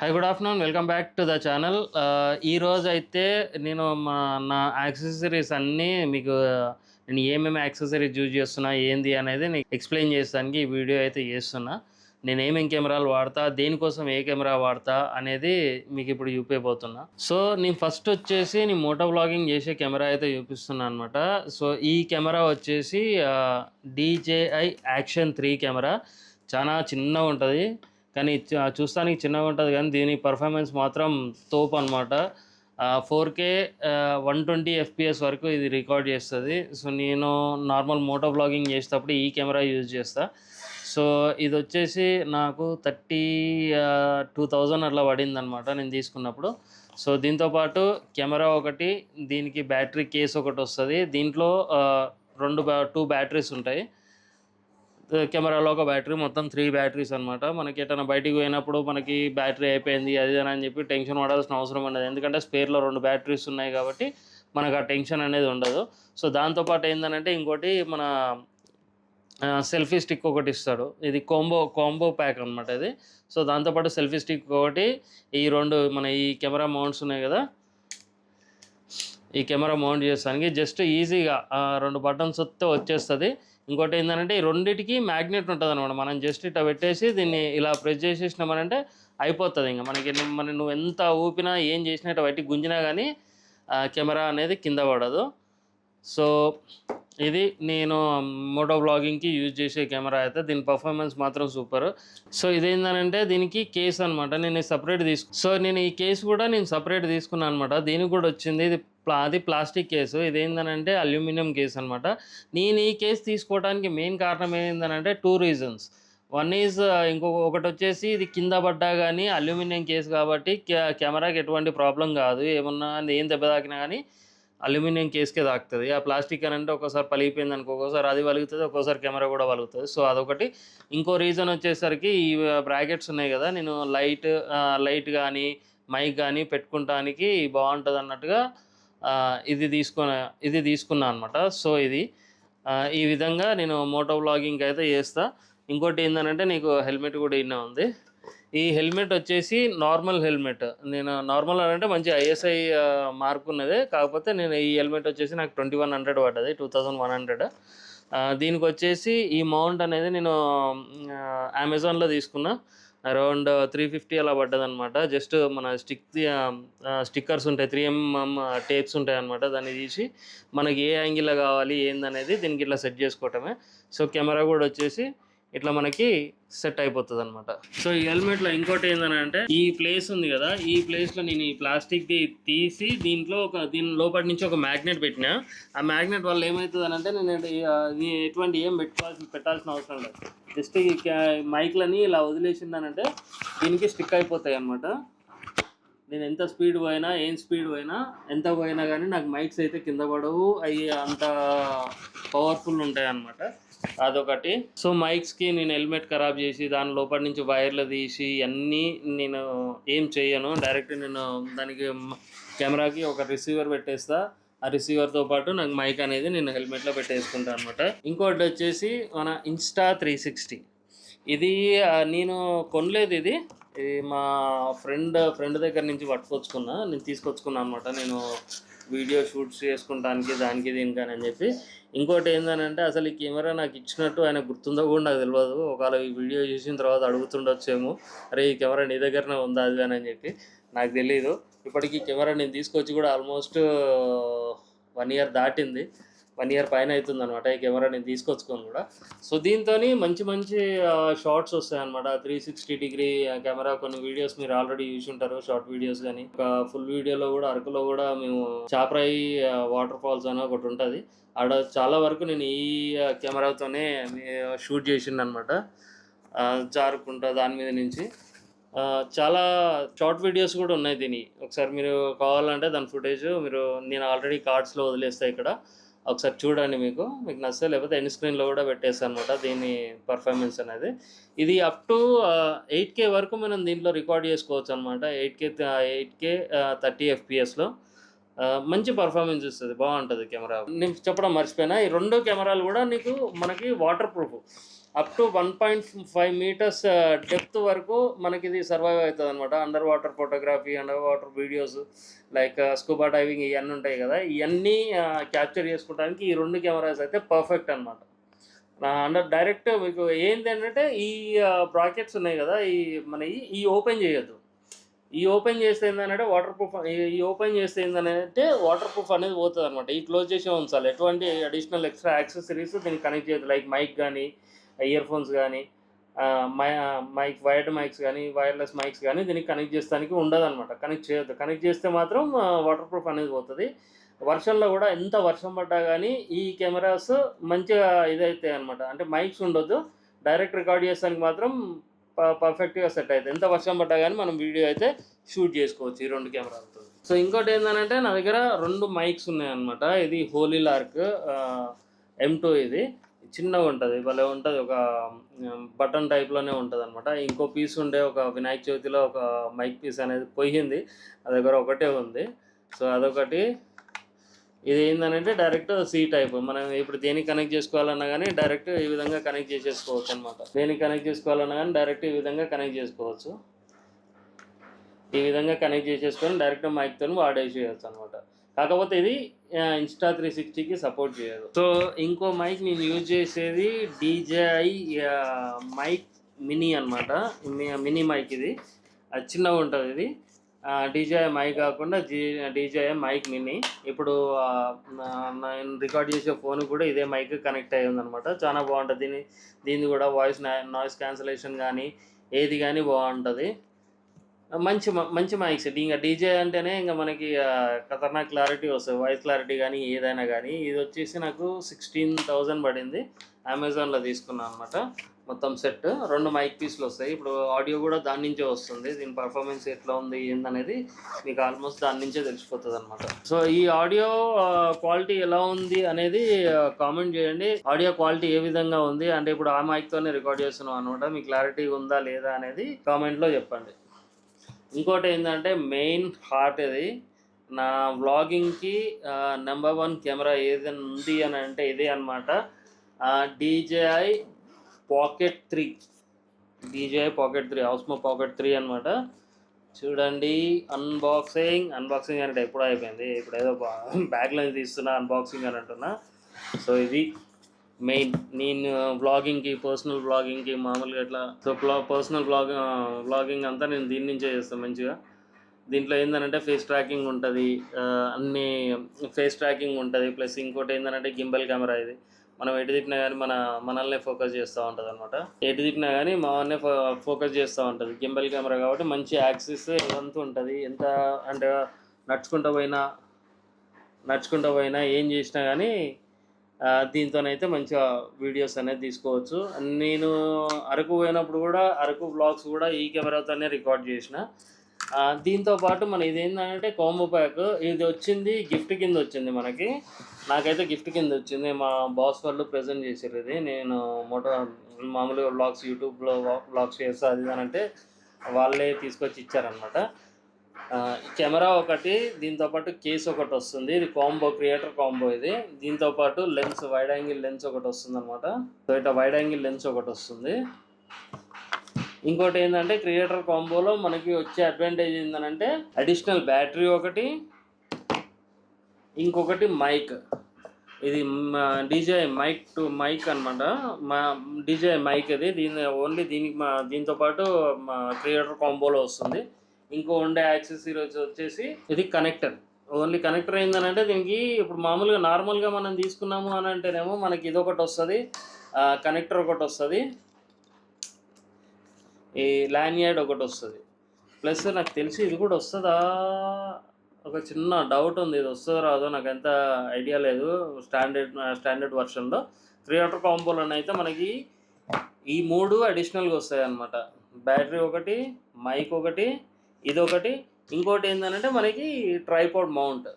Hi good afternoon welcome back to the channel ఈ రోజు అయితే నేను మా నా యాక్సెసరీస్ అన్నీ మీకు నేను ఏమేమి యాక్సెసరీస్ యూజ్ చేస్తున్నా ఏంది అనేది నేను ఎక్స్ప్లెయిన్ చేస్తానికి ఈ వీడియో అయితే చేస్తున్నా. నేను ఏమేం కెమెరాలు వాడతా దేనికోసం ఏ కెమెరా వాడతా అనేది మీకు ఇప్పుడు చూపించబోతున్నా సో నేను ఫస్ట్ వచ్చేసి నేను మోటో బ్లాగింగ్ చేసే కెమెరా అయితే చూపిస్తున్నా అనమాట సో ఈ కెమెరా వచ్చేసి డీజేఐ యాక్షన్ త్రీ కెమెరా. చాలా చిన్నగా ఉంటుంది. కానీ చూస్తానికి చిన్నగా ఉంటుంది కానీ దీని పర్ఫార్మెన్స్ మాత్రం తోపు అనమాట four K one twenty FPS వరకు ఇది రికార్డ్ చేస్తుంది. సో నేను నార్మల్ మోటో బ్లాగింగ్ చేసేటప్పుడు ఈ కెమెరా యూజ్ చేస్తా. సో ఇది వచ్చేసి నాకు థర్టీ టూ థౌజండ్ అట్లా పడింది అనమాట నేను తీసుకున్నప్పుడు. సో దీంతోపాటు కెమెరా ఒకటి దీనికి బ్యాటరీ కేస్ ఒకటి వస్తుంది. దీంట్లో రెండు బ్యా టూ బ్యాటరీస్ ఉంటాయి. కెమెరాలో ఒక బ్యాటరీ మొత్తం త్రీ బ్యాటరీస్ అనమాట మనకి ఎటైనా బయటికి పోయినప్పుడు మనకి బ్యాటరీ అయిపోయింది అది అని చెప్పి టెన్షన్ పడాల్సిన అవసరం ఉండదు. ఎందుకంటే స్పేర్లో రెండు బ్యాటరీస్ ఉన్నాయి కాబట్టి మనకు ఆ టెన్షన్ అనేది ఉండదు. సో దాంతోపాటు ఏంటంటే ఇంకోటి మన సెల్ఫీ స్టిక్ ఒకటి ఇస్తాడు. ఇది కాంబో కాంబో ప్యాక్ అనమాట ఇది. సో దాంతోపాటు సెల్ఫీ స్టిక్ ఒకటి. ఈ రెండు మన ఈ కెమెరా మౌంట్స్ ఉన్నాయి కదా. ఈ కెమెరా మౌంట్ చేసానికి జస్ట్ ఈజీగా రెండు బటన్స్ వస్తే వచ్చేస్తుంది. ఇంకోటి ఏంటంటే ఈ రెండింటికి మ్యాగ్నెట్ ఉంటుంది అనమాట మనం జస్ట్ ఇట్లా పెట్టేసి దీన్ని ఇలా ప్రెస్ చేసేసినామనంటే అయిపోతుంది ఇంకా. మనకి మన నువ్వు ఎంత ఊపినా ఏం చేసినా ఇట్లా బయటికి గుంజినా కానీ కెమెరా అనేది కింద పడదు. సో ఇది నేను మోటో బ్లాగింగ్కి యూజ్ చేసే కెమెరా అయితే దీని పర్ఫార్మెన్స్ మాత్రం సూపర్. సో ఇదేంటంటే దీనికి కేస్ అనమాట నేను సపరేట్ తీసుకు సో నేను ఈ కేసు కూడా నేను సపరేట్ తీసుకున్నాను అనమాట దీనికి కూడా వచ్చింది. ఇది ప్లా అది ప్లాస్టిక్ కేసు. ఇదేంటంటే అల్యూమినియం కేసు అనమాట నేను ఈ కేసు తీసుకోవడానికి మెయిన్ కారణం ఏంటంటే టూ రీజన్స్. వన్ ఈజ్ ఇంకొక ఒకటి వచ్చేసి ఇది కింద పడ్డా కానీ అల్యూమినియం కేసు కాబట్టి కె- కెమెరాకి ఎటువంటి ప్రాబ్లం కాదు. ఏమన్నా ఏం దెబ్బ తాకినా కానీ అల్యూమినియం కేసుకే తాకుతుంది. ఆ ప్లాస్టిక్ అని అంటే ఒకసారి పలిగిపోయింది అనుకో ఒకసారి అది వలుగుతుంది ఒక్కోసారి కెమెరా కూడా వలుగుతుంది సో అదొకటి. ఇంకో రీజన్ వచ్చేసరికి ఈ బ్రాకెట్స్ ఉన్నాయి కదా నేను లైట్ లైట్ కానీ మైక్ కానీ పెట్టుకుంటానికి బాగుంటుంది అన్నట్టుగా ఇది తీసుకున్న ఇది తీసుకున్నా అనమాట సో ఇది ఈ విధంగా నేను మోటో బ్లాగింగ్ అయితే చేస్తా. ఇంకోటి ఏంటంటే నీకు హెల్మెట్ కూడా ఇన్నే ఉంది. ఈ హెల్మెట్ వచ్చేసి నార్మల్ హెల్మెట్. నేను నార్మల్ అంటే మంచి ఐఎస్ఐ మార్క్ ఉన్నది. కాకపోతే నేను ఈ హెల్మెట్ వచ్చేసి నాకు ట్వంటీ వన్ హండ్రెడ్ పడ్డది టూ థౌజండ్ వన్ హండ్రెడ్. దీనికి వచ్చేసి ఈ మౌంట్ అనేది నేను అమెజాన్లో తీసుకున్నా. అరౌండ్ త్రీ ఫిఫ్టీ అలా పడ్డది అనమాట జస్ట్ మన స్టిక్ స్టిక్కర్స్ ఉంటాయి త్రీ ఎంఎం టేప్స్ ఉంటాయి అనమాట దాన్ని తీసి మనకి ఏ యాంగిల్లో కావాలి ఏందనేది దీనికి ఇట్లా సెట్ చేసుకోవటమే. సో కెమెరా కూడా వచ్చేసి ఇట్లా మనకి సెట్ అయిపోతుంది అనమాట సో ఈ హెల్మెట్లో ఇంకోటి ఏంటంటే ఈ ప్లేస్ ఉంది కదా ఈ ప్లేస్లో నేను ఈ ప్లాస్టిక్ది తీసి దీంట్లో ఒక దీని లోపటి నుంచి ఒక మ్యాగ్నెట్ పెట్టిన. ఆ మ్యాగ్నెట్ వల్ల ఏమవుతుంది అంటే నేను ఎటువంటి ఏం పెట్టుకోవాల్సి పెట్టాల్సిన అవసరం లేదు. జస్ట్ ఈ మైక్లని ఇలా వదిలేసిందనంటే దీనికి స్టిక్ అయిపోతాయి అనమాట నేను ఎంత స్పీడ్ పోయినా ఏం స్పీడ్ పోయినా ఎంత పోయినా కానీ నాకు మైక్స్ అయితే కింద పడవు అవి అంత పవర్ఫుల్ ఉంటాయి అన్నమాట అదొకటి. సో మైక్స్కి నేను హెల్మెట్ ఖరాబ్ చేసి దాని లోపల నుంచి వైర్లు తీసి అన్నీ నేను ఏం చేయను. డైరెక్ట్ నేను దానికి కెమెరాకి ఒక రిసీవర్ పెట్టేస్తా. ఆ రిసీవర్తో పాటు నాకు మైక్ అనేది నేను హెల్మెట్లో పెట్టేసుకుంటాను అనమాట ఇంకోటి వచ్చేసి మన ఇన్స్టా త్రీ సిక్స్టీ. ఇది నేను కొనలేదు ఇది. ఇది మా ఫ్రెండ్ ఫ్రెండ్ దగ్గర నుంచి పట్టుకొచ్చుకున్నా. నేను తీసుకొచ్చుకున్నా అనమాట నేను వీడియో షూట్స్ చేసుకుంటానికి దానికి దీనికి అని చెప్పి. ఇంకోటి ఏంటంటే అసలు ఈ కెమెరా నాకు ఇచ్చినట్టు ఆయన గుర్తుందో కూడా నాకు తెలియదు ఒకవేళ ఈ వీడియో చూసిన తర్వాత అడుగుతుండొచ్చేమో అరే ఈ కెమెరా నీ దగ్గరనే ఉందా అది అని చెప్పి. నాకు తెలియదు ఇప్పటికీ కెమెరా నేను తీసుకొచ్చి కూడా ఆల్మోస్ట్ వన్ ఇయర్ దాటింది. వన్ ఇయర్ పైన అవుతుంది అనమాట ఈ కెమెరా నేను తీసుకొచ్చుకొని కూడా. సో దీంతో మంచి మంచి షార్ట్స్ వస్తాయి అనమాట త్రీ సిక్స్టీ డిగ్రీ కెమెరా కొన్ని వీడియోస్ మీరు ఆల్రెడీ చూసి ఉంటారు షార్ట్ వీడియోస్ కానీ ఒక ఫుల్ వీడియోలో కూడా అరకులో కూడా మేము చాప్రాయి వాటర్ ఫాల్స్ అని ఒకటి ఉంటుంది. ఆడ చాలా వరకు నేను ఈ కెమెరాతోనే షూట్ చేసిండు అనమాట జారుకుంటా దాని మీద నుంచి. చాలా షార్ట్ వీడియోస్ కూడా ఉన్నాయి దీని. ఒకసారి మీరు కావాలంటే దాని ఫుటేజ్ మీరు నేను ఆల్రెడీ కార్డ్స్లో వదిలేస్తాను ఇక్కడ. ఒకసారి చూడండి మీకు. మీకు నచ్చితే లేకపోతే ఎండ్ స్క్రీన్లో కూడా పెట్టేస్తాను అనమాట దీని పర్ఫార్మెన్స్ అనేది. ఇది అప్ టు ఎయిట్ కే వరకు మనం దీంట్లో రికార్డ్ చేసుకోవచ్చు అనమాట eight K eight K thirty ఎఫ్పిఎస్లో మంచి పర్ఫార్మెన్స్ ఇస్తుంది బాగుంటుంది కెమెరా. నేను చెప్పడం మర్చిపోయినా ఈ రెండు కెమెరాలు కూడా నీకు మనకి waterproof up to one point five metres depth వరకు మనకి ఇది సర్వైవ్ అవుతుంది అనమాట underwater photography underwater videos like scuba diving ఇవన్నీ ఉంటాయి కదా. ఇవన్నీ క్యాప్చర్ చేసుకోవడానికి ఈ రెండు కెమెరాస్ అయితే పర్ఫెక్ట్ అనమాట అండర్ డైరెక్ట్ మీకు ఏంటి అంటే ఈ బ్రాకెట్స్ ఉన్నాయి కదా ఈ మన ఈ- ఈ ఓపెన్ చేయొద్దు. ఈ ఓపెన్ చేస్తే ఏంటంటే వాటర్ ప్రూఫ్ ఈ ఓపెన్ చేస్తే ఏంటంటే వాటర్ ప్రూఫ్ అనేది పోతుంది అనమాట ఈ క్లోజ్ చేసే ఉంచాలి ఎటువంటి అడిషనల్ ఎక్స్ట్రా యాక్సెసరీస్ దీనికి కనెక్ట్ చేయదు లైక్ మైక్ కానీ ఇయర్ ఫోన్స్ కానీ మై మైక్ వైర్డ్ మైక్స్ కానీ వైర్లెస్ మైక్స్ కానీ దీనికి కనెక్ట్ చేస్తానికి ఉండదు అనమాట కనెక్ట్ చేయొద్దు. కనెక్ట్ చేస్తే మాత్రం వాటర్ ప్రూఫ్ అనేది పోతుంది. వర్షంలో కూడా ఎంత వర్షం పడ్డా కానీ ఈ కెమెరాస్ మంచిగా ఇదైతాయి అనమాట అంటే మైక్స్ ఉండొద్దు. డైరెక్ట్ రికార్డ్ చేస్తానికి మాత్రం పర్ఫెక్ట్గా సెట్ అవుతుంది ఎంత వర్షం పడ్డా కానీ మనం వీడియో అయితే షూట్ చేసుకోవచ్చు ఈ రెండు కెమెరాలతో. సో ఇంకోటి ఏంటంటే నా దగ్గర రెండు మైక్స్ ఉన్నాయన్నమాట. ఇది హోలీ లార్క్ ఎం టూ ఇది. చిన్నగా ఉంటుంది. భలే ఉంటుంది. ఒక బటన్ టైప్లోనే ఉంటుంది అనమాట ఇంకో పీస్ ఉండే ఒక వినాయక చవితిలో ఒక మైక్ పీస్ అనేది పోయింది. నా దగ్గర ఒకటే ఉంది. సో అదొకటి. ఇది ఏంటంటే డైరెక్ట్ సి టైప్. మనం ఇప్పుడు దేనికి కనెక్ట్ చేసుకోవాలన్నా కానీ డైరెక్ట్ ఈ విధంగా కనెక్ట్ చేసేసుకోవచ్చు అనమాట దేనికి కనెక్ట్ చేసుకోవాలన్నా కానీ డైరెక్ట్ ఈ విధంగా కనెక్ట్ చేసుకోవచ్చు. ఈ విధంగా కనెక్ట్ చేసేసుకొని డైరెక్ట్ మైక్తో వాడేసేయచ్చు అనమాట కాకపోతే ఇది ఇన్స్టా త్రీ సిక్స్టీకి సపోర్ట్ చేయదు. సో ఇంకో మైక్ నేను యూజ్ చేసేది డీజేఐ మైక్ మినీ అనమాట మినీ మైక్ ఇది. అది చిన్నగా ఉంటుంది ఇది. డీజే మైక్ కాకుండా జీ డీజే మైక్ మినీ. ఇప్పుడు నేను రికార్డ్ చేసే ఫోన్ కూడా ఇదే మైక్ కనెక్ట్ అయ్యి ఉందన్నమాట. చాలా బాగుంటుంది. దీని దీన్ని కూడా వాయిస్ నాయిస్ క్యాన్సలేషన్ కానీ ఏది కానీ బాగుంటుంది. మంచి మంచి మైక్స్. ఇంకా డీజే అంటేనే ఇంకా మనకి ఖతర్నాక్ క్లారిటీ వస్తుంది. వాయిస్ క్లారిటీ కానీ ఏదైనా కానీ ఇది వచ్చేసి నాకు సిక్స్టీన్ థౌజండ్ పడింది. అమెజాన్లో తీసుకున్నాను అనమాట మొత్తం సెట్. రెండు మైక్ పీస్లు వస్తాయి. ఇప్పుడు ఆడియో కూడా దాని నుంచే వస్తుంది. దీని పర్ఫార్మెన్స్ ఎట్లా ఉంది ఏందనేది మీకు ఆల్మోస్ట్ దాని నుంచే తెలిసిపోతుంది అనమాట సో ఈ ఆడియో క్వాలిటీ ఎలా ఉంది అనేది కామెంట్ చేయండి. ఆడియో క్వాలిటీ ఏ విధంగా ఉంది? అంటే ఇప్పుడు ఆ మైక్తోనే రికార్డ్ చేస్తున్నాం అనమాట మీ క్లారిటీ ఉందా లేదా అనేది కామెంట్లో చెప్పండి. ఇంకోటి ఏంటంటే మెయిన్ హార్ట్ ఇది. నా వ్లాగింగ్కి నెంబర్ వన్ కెమెరా ఏదైనా ఉంది అని అంటే ఇదే అనమాట DJI pocket three DJI pocket three Osmo pocket three అనమాట చూడండి అన్బాక్సింగ్ అన్బాక్సింగ్ అంటే ఎప్పుడు అయిపోయింది. ఇప్పుడు ఏదో బ్యాగ్లో తీస్తున్నా అన్బాక్సింగ్ అని అంటున్నా. సో ఇది మెయిన్ నేను వ్లాగింగ్కి పర్సనల్ వ్లాగింగ్కి మామూలుగా ఇట్లా సో పర్సనల్ బ్లాగ్ వ్లాగింగ్ అంతా నేను దీని నుంచే చేస్తాను మంచిగా. దీంట్లో ఏంటంటే ఫేస్ ట్రాకింగ్ ఉంటుంది. అన్ని ఫేస్ ట్రాకింగ్ ఉంటుంది. ప్లస్ ఇంకోటి ఏంటంటే గింబల్ కెమెరా ఇది. మనం ఎటు తిప్పినా కానీ మన మనల్నే ఫోకస్ చేస్తూ ఉంటుంది అనమాట ఎటు తిప్పినా కానీ మనల్నే ఫో ఫోకస్ చేస్తూ ఉంటుంది. గింబల్ కెమెరా కాబట్టి మంచి యాక్సిస్ ఎంత ఉంటుంది. ఎంత అంటే నడుచుకుంటూ పోయినా నడుచుకుంటూ పోయినా ఏం చేసినా కానీ దీంతోనైతే మంచిగా వీడియోస్ అనేది తీసుకోవచ్చు. నేను అరకు పోయినప్పుడు కూడా అరకు బ్లాగ్స్ కూడా ఈ కెమెరాతోనే రికార్డ్ చేసిన. దీంతో పాటు మన ఏంటంటే కాంబో ప్యాక్. ఇది వచ్చింది గిఫ్ట్ కింద వచ్చింది మనకి. నాకైతే గిఫ్ట్ కింద వచ్చింది. మా బాస్ వాళ్ళు ప్రజెంట్ చేసారు ఇది. నేను మోటో మామూలుగా బ్లాగ్స్ యూట్యూబ్లో బ్లాగ్స్ చేస్తా అది ఇది అని అంటే వాళ్ళే తీసుకొచ్చి ఇచ్చారనమాట కెమెరా ఒకటి దీంతో పాటు కేస్ ఒకటి వస్తుంది. ఇది కాంబో క్రియేటర్ కాంబో ఇది. దీంతో పాటు లెన్స్ వైడ్ యాంగిల్ లెన్స్ ఒకటి వస్తుంది అనమాట సో ఇట్లా వైడ్ యాంగిల్ లెన్స్ ఒకటి వస్తుంది. ఇంకోటి ఏంటంటే క్రియేటర్ కాంబోలో మనకి వచ్చే అడ్వాంటేజ్ ఏంటంటే అడిషనల్ బ్యాటరీ ఒకటి ఇంకొకటి మైక్ ఇది డీజే మైక్ టు మైక్ అనమాట మా డీజే మైక్ ఇది దీని ఓన్లీ దీనికి మా దీంతో పాటు మా క్రియేటర్ కాంబోలో వస్తుంది. ఇంకో ఉండే యాక్సెసరీస్ వచ్చేసి ఇది కనెక్టర్ ఓన్లీ కనెక్టర్ ఏంటంటే దీనికి ఇప్పుడు మామూలుగా నార్మల్గా మనం తీసుకున్నాము అని అంటేనేమో మనకి ఇది ఒకటి వస్తుంది కనెక్టర్ ఒకటి వస్తుంది. ఈ లాన్యార్డ్ ఒకటి వస్తుంది. ప్లస్ నాకు తెలిసి ఇది కూడా వస్తుందా? ఒక చిన్న డౌట్ ఉంది. ఇది వస్తుందో రాదో నాకు ఎంత ఐడియా లేదు. స్టాండర్డ్ స్టాండర్డ్ వర్షన్లో క్రియేటర్ కాంపోలో అయితే మనకి ఈ మూడు అడిషనల్గా వస్తాయి అన్నమాట. బ్యాటరీ ఒకటి మైక్ ఒకటి ఇది ఒకటి. ఇంకోటి ఏంటంటే మనకి ట్రైపాడ్ మౌంట్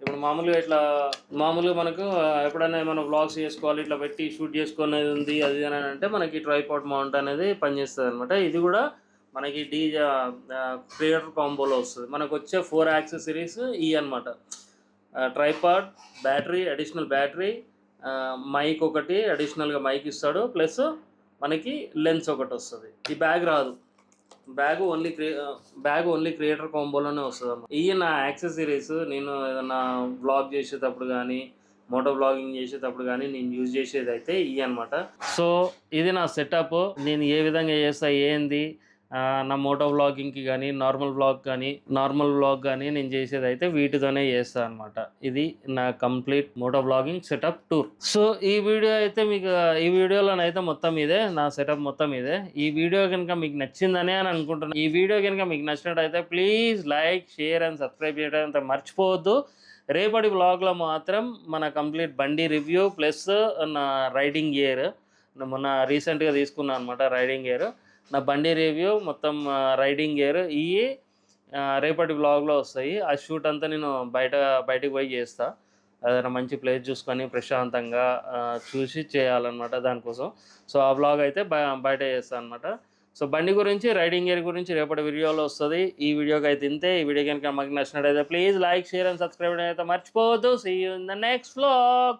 ఇప్పుడు మామూలుగా ఇట్లా మామూలుగా మనకు ఎప్పుడైనా మనం బ్లాగ్స్ చేసుకోవాలి ఇట్లా పెట్టి షూట్ చేసుకునేది ఉంది అది అని అంటే మనకి ట్రైపాడ్ మౌంట్ అనేది పనిచేస్తుంది అనమాట ఇది కూడా మనకి డీ క్రియేటర్ కాంబోలో వస్తుంది. మనకు వచ్చే ఫోర్ యాక్సెసరీస్ ఈ అనమాట tripod battery additional battery mic ఒకటి అడిషనల్గా మైక్ ఇస్తాడు. ప్లస్ మనకి లెన్స్ ఒకటి వస్తుంది. ఈ బ్యాగ్ రాదు. బ్యాగ్ ఓన్లీ క్రియే బ్యాగ్ ఓన్లీ క్రియేటర్ కాంబోలోనే వస్తుంది అన్నమాట ఇవి నా యాక్సెసరీస్ నేను ఏదన్నా బ్లాగ్ చేసేటప్పుడు కానీ మోటో బ్లాగింగ్ చేసేటప్పుడు కానీ నేను యూజ్ చేసేది అయితే ఇవి అనమాట సో ఇది నా సెటప్ నేను ఏ విధంగా చేస్తా ఏంది నా మోటో వ్లాగింగ్కి కానీ నార్మల్ వ్లాగ్ కానీ నార్మల్ వ్లాగ్ కానీ నేను చేసేది అయితే వీటితోనే చేస్తాను అనమాట ఇది నా complete moto vlogging setup tour. So ఈ వీడియో అయితే మీకు ఈ వీడియోలోనైతే మొత్తం ఇదే నా సెటప్ మొత్తం ఇదే. ఈ వీడియో కనుక మీకు నచ్చిందనే అని అనుకుంటున్నాను ఈ వీడియో కనుక మీకు నచ్చినట్టయితే please like share and subscribe చేయడం అంత మర్చిపోవద్దు. రేపటి వ్లాగ్లో మాత్రం మన కంప్లీట్ బండి రివ్యూ ప్లస్ నా రైడింగ్ ఇయర్ మొన్న రీసెంట్గా తీసుకున్నాను అనమాట రైడింగ్ ఇయర్ నా బండి రివ్యూ మొత్తం రైడింగ్ గేర్ ఇవి రేపటి వ్లాగ్లో వస్తాయి. ఆ షూట్ అంతా నేను బయట బయటికి పోయి చేస్తా. ఏదైనా మంచి ప్లేస్ చూసుకొని ప్రశాంతంగా చూసి చేయాలన్నమాట దానికోసం. సో ఆ వ్లాగ్ అయితే బయ బయట చేస్తాను అనమాట సో బండి గురించి రైడింగ్ గేర్ గురించి రేపటి వీడియోలో వస్తుంది. ఈ వీడియోకి అయితే ఇంతే. ఈ వీడియో కనుక మాకు నచ్చినట్టయితే please like share and subscribe అయితే మర్చిపోవద్దు. See you in the next blog